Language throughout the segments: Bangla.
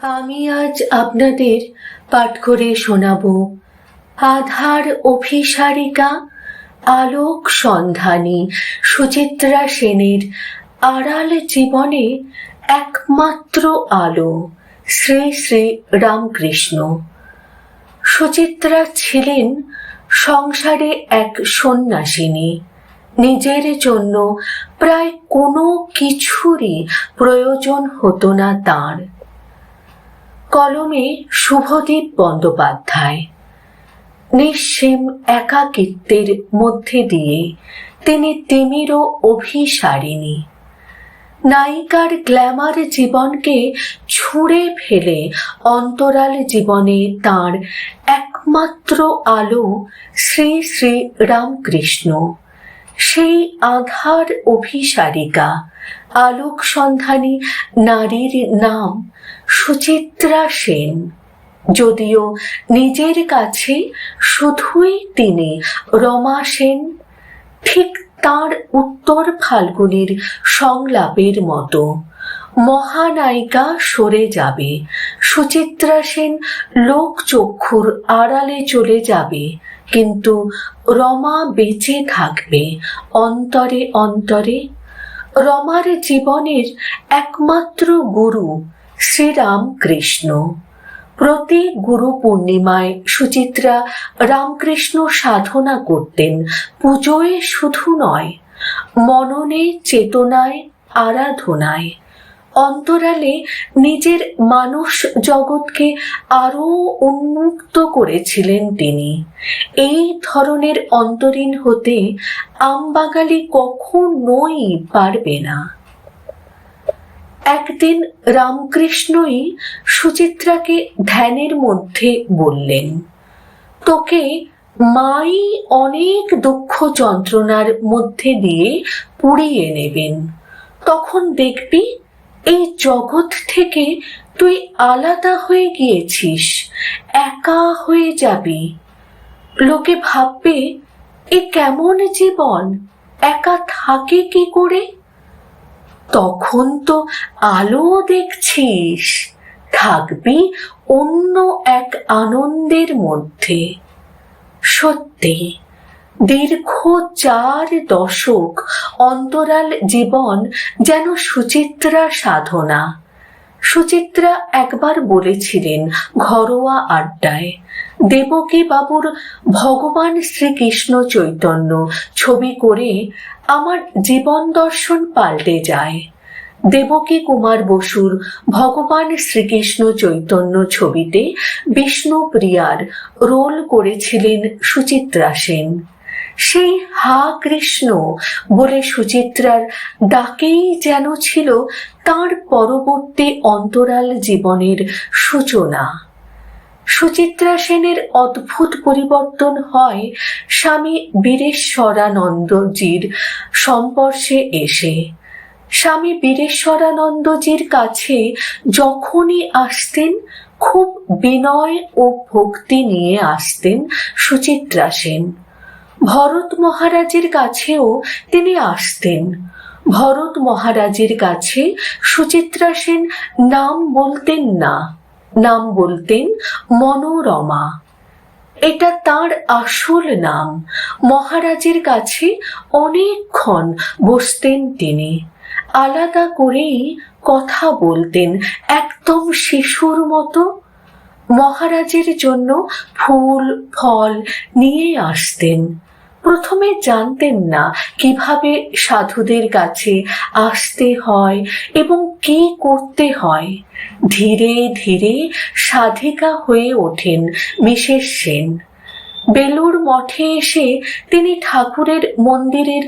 আমি আজ আপনাদের পাঠ করে শোনাব। আধার অভিসারিকা, আলোক সন্ধানী, সুচিত্রা সেনের আড়াল জীবনে একমাত্র আলো, শ্রী শ্রী রামকৃষ্ণ। সুচিত্রা ছিলেন সংসারে এক সন্ন্যাসিনী। নিজের জন্য প্রায় কোনো কিছুরই প্রয়োজন হতো না তার। কলমে শুভদীপ বন্দ্যোপাধ্যায়। নিঃসীম একাকিত্বের মধ্যে দিয়ে তিনি তিমিরও অভিসারিণী। নায়িকার গ্ল্যামার জীবনকে ছুঁড়ে ফেলে অন্তরাল জীবনে তার একমাত্র আলো শ্রী শ্রী রামকৃষ্ণ। সেই আধার অভিসারিকা, আলোক সন্ধানী নারীর নাম সুচিত্রা সেন। যদিও নিজের কাছে শুধুই তিনি রমা সেন, ঠিক তার উত্তর ফাল্গুনির সংলাপের মতো মহানায়িকা সরে যাবে। সুচিত্রা সেন লোকচক্ষুর আড়ালে চলে যাবে। কিন্তু রমা বেঁচে থাকবে অন্তরে অন্তরে। রমার জীবনের একমাত্র গুরু শ্রীরাম কৃষ্ণ প্রতি গুরু পূর্ণিমায় সুচিত্রা রামকৃষ্ণ সাধনা করতেন, পুজোয় শুধু নয়, মননে চেতনায়, আরাধনায়। অন্তরালে নিজের মানুষ জগৎকে আরও উন্মুক্ত করেছিলেন তিনি। এই ধরনের অন্তরীণ হতে আমবাগালি কখনোই পারবে না। একদিন রামকৃষ্ণই সুচিত্রাকে ধ্যানের মধ্যে বললেন, তোকে মাই অনেক দুঃখ যন্ত্রণার মধ্যে দিয়ে পুড়িয়ে নেবেন। তখন দেখবি এই জগৎ থেকে তুই আলাদা হয়ে গিয়েছিস, একা হয়ে যাবি। লোকে ভাববে, এ কেমন জীবন? একা থাকে কি করে? তখন তো আলো দেখছিস, থাকবি অন্য এক আনন্দের মধ্যে। সত্যি। দীর্ঘ চার দশক অন্তরাল জীবন যেন সুচিত্রা সাধনা। সুচিত্রা একবার বলেছিলেন ঘরোয়া আড্ডায়, দেবকী বাবুর ভগবান শ্রীকৃষ্ণ চৈতন্য ছবি করে আমার জীবন দর্শন পাল্টে যায়। দেবকী কুমার বসুর ভগবান শ্রীকৃষ্ণ চৈতন্য ছবিতে বিষ্ণুপ্রিয়ার রোল করেছিলেন সুচিত্রা সেন। সেই হা কৃষ্ণ বলে সুচিত্রার ডাকেই যেন ছিল তার পরবর্তী অন্তরাল জীবনের সূচনা। সুচিত্রা সেনের অদ্ভুত পরিবর্তন হয় স্বামী বীরেশ্বরানন্দজির সম্পর্শে এসে। স্বামী বীরেশ্বরানন্দজির কাছে যখনই আসতেন, খুব বিনয় ও ভক্তি নিয়ে আসতেন সুচিত্রা সেন। ভরত মহারাজের কাছেও তিনি আসতেন। ভরত মহারাজের কাছে সুচিত্রা সেন নাম বলতেন না, নাম বলতেন মনোরমা। এটা তার আসল নাম। মহারাজের কাছে অনেকক্ষণ বসতেন তিনি। আলাদা করেই কথা বলতেন, একদম শিশুর মতো। মহারাজের জন্য ফুল, ফল নিয়ে আসতেন। প্রথমে জানতেন না কীভাবে সাধুদের কাছে আসতে হয় এবং কি করতে হয়। ধীরে ধীরে সাধিকা হয়ে ওঠেন মিসেস সেন। বেলুর মঠে এসে তিনি ঠাকুরের মন্দিরের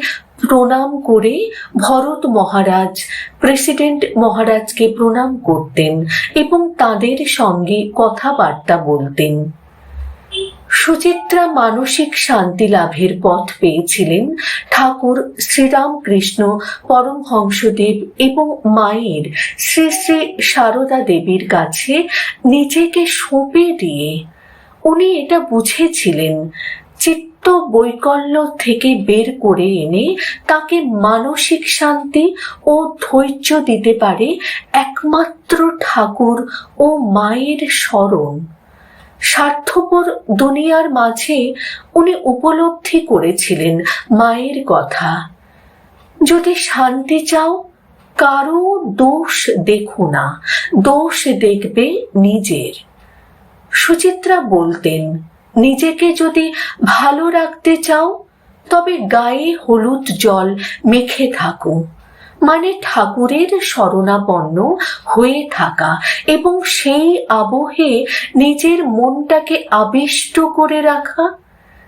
প্রণাম করে ভরত মহারাজ, প্রেসিডেন্ট মহারাজকে প্রণাম করতেন এবং তাদের সঙ্গে কথাবার্তা বলতেন। সুচিত্রা মানসিক শান্তি লাভের পথ পেয়েছিলেন ঠাকুর শ্রীরামকৃষ্ণ পরমহংসদেব এবং মায়ের শ্রী শ্রী সারদা দেবীর কাছে নিজেকে সঁপে দিয়ে উনি এটা বুঝেছিলেন। চিত্ত বৈকল্য থেকে বের করে এনে তাকে মানসিক শান্তি ও ধৈর্য দিতে পারে একমাত্র ঠাকুর ও মায়ের স্মরণ স্বার্থপর দুনিয়ার মাঝে উনি উপলব্ধি করেছিলেন মায়ের কথা। যদি শান্তি চাও, কারও দোষ দেখো না, দোষ দেখবে নিজের। সুচিত্রা বলতেন, নিজেকে যদি ভালো রাখতে চাও, তবে গায়ে হলুদ জল মেখে থাকো। মানে ঠাকুরের শরণাপন্ন হয়ে থাকা এবং সেই আবহে নিজের মনটাকে আবিষ্ট করে রাখা,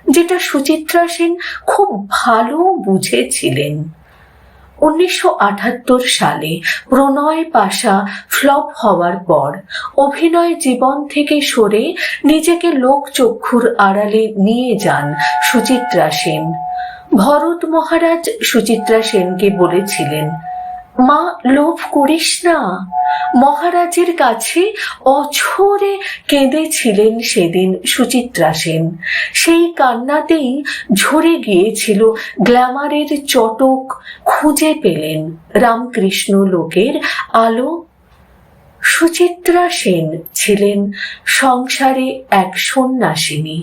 যেটা সুচিত্রা সেন খুব ভালো বুঝেছিলেন। উনিশশো আটাত্তর সালে প্রণয় পাশা ফ্লপ হওয়ার পর অভিনয় জীবন থেকে সরে নিজেকে লোকচক্ষুর আড়ালে নিয়ে যান সুচিত্রা সেন। ভরত মহারাজ সুচিত্রা সেনকে বলেছিলেন, মা, লোভ করিস না। মহারাজের কাছে অছরে কেঁদেছিলেন সেদিন সুচিত্রা সেন। সেই কান্নাতেই ঝরে গিয়েছিল গ্ল্যামারের চটক খুঁজে পেলেন রামকৃষ্ণ লোকের আলো। সুচিত্রা সেন ছিলেন সংসারে এক সন্ন্যাসিনী।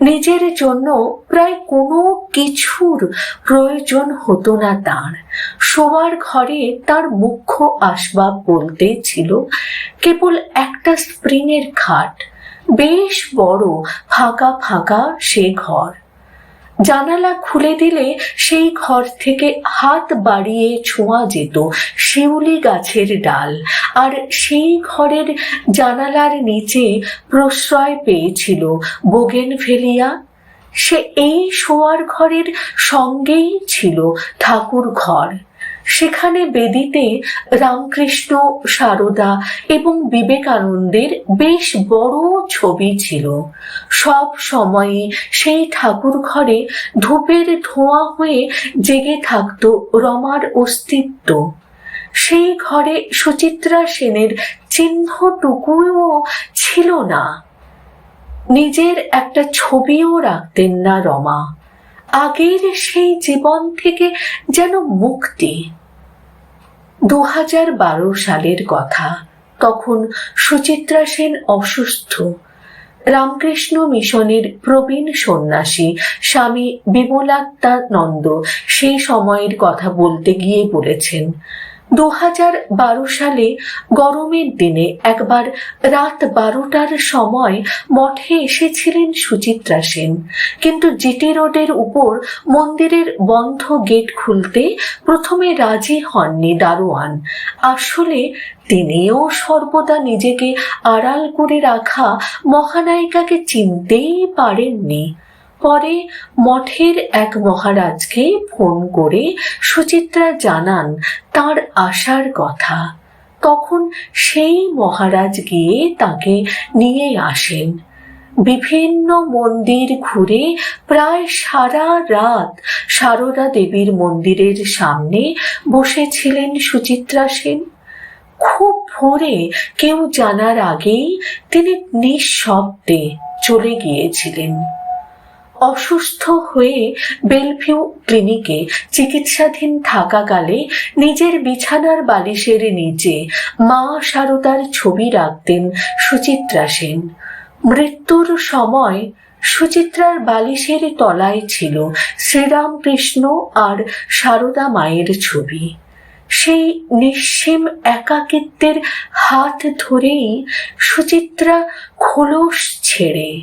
নিজের জন্য প্রায় কোনো কিছুর প্রয়োজন হতো না তার। শোয়ার ঘরে তার মুখ্য আসবাব বলতে ছিল কেবল একটা স্প্রিংয়ের খাট। বেশ বড়, ফাঁকা ফাঁকা সে ঘর। জানালা খুলে দিলে সেই ঘর থেকে হাত বাড়িয়ে ছোঁয়া যেত শিউলি গাছের ডাল। আর সেই ঘরের জানালার নিচে প্রশ্রয় পেয়েছিল বোগেন ফেলিয়া সে এই শোয়ার ঘরের সঙ্গেই ছিল ঠাকুর ঘর। সেখানে বেদিতে রামকৃষ্ণ, সারদা এবং বিবেকানন্দের বেশ বড় ছবি ছিল। সব সময়ই সেই ঠাকুর ঘরে ধূপের ধোঁয়া হয়ে জেগে থাকত রমার অস্তিত্ব। সেই ঘরে সুচিত্রা সেনের চিহ্নটুকুও ছিল না। নিজের একটা ছবিও রাখতেন না রমা। আগের সেই জীবন থেকে যেন মুক্তি। দু হাজার বারো সালের কথা। তখন সুচিত্রা সেন অসুস্থ। রামকৃষ্ণ মিশনের প্রবীণ সন্ন্যাসী স্বামী বিমলাত্মানন্দ সেই সময়ের কথা বলতে গিয়ে বলেছেন দু হাজার বারো সালে গরমের দিনে একবার রাত বারোটার সময় মঠে এসেছিলেন সুচিত্রা সেন। কিন্তু জিটি রোডের উপর মন্দিরের বন্ধ গেট খুলতে প্রথমে রাজি হননি দারোয়ান। আসলে তিনিও সর্বদা নিজেকে আড়াল করে রাখা মহানায়িকাকে চিনতেই পারেননি। পরে মঠের এক মহারাজকে ফোন করে সুচিত্রা জানান তার আসার কথা। তখন সেই মহারাজ গিয়ে তাকে নিয়ে আসেন। বিভিন্ন মন্দির ঘুরে প্রায় সারা রাত সারদা দেবীর মন্দিরের সামনে বসেছিলেন সুচিত্রা সেন। খুব ভোরে কেউ জানার আগেই তিনি নিঃশব্দে চলে গিয়েছিলেন। অসুস্থ হয়ে বেলভিউ ক্লিনিকে চিকিৎসাধীন থাকাকালে নিজের বিছানার বালিশের নিচে মা সারদার ছবি রাখতেন সুচিত্রা সেন। মৃত্যুর সময় সুচিত্রার বালিশের তলায় ছিল শ্রীরামকৃষ্ণ আর সারদা মায়ের ছবি। সেই নিঃসীম একাকিত্বের হাত ধরেই সুচিত্রা খোলস ছেড়ে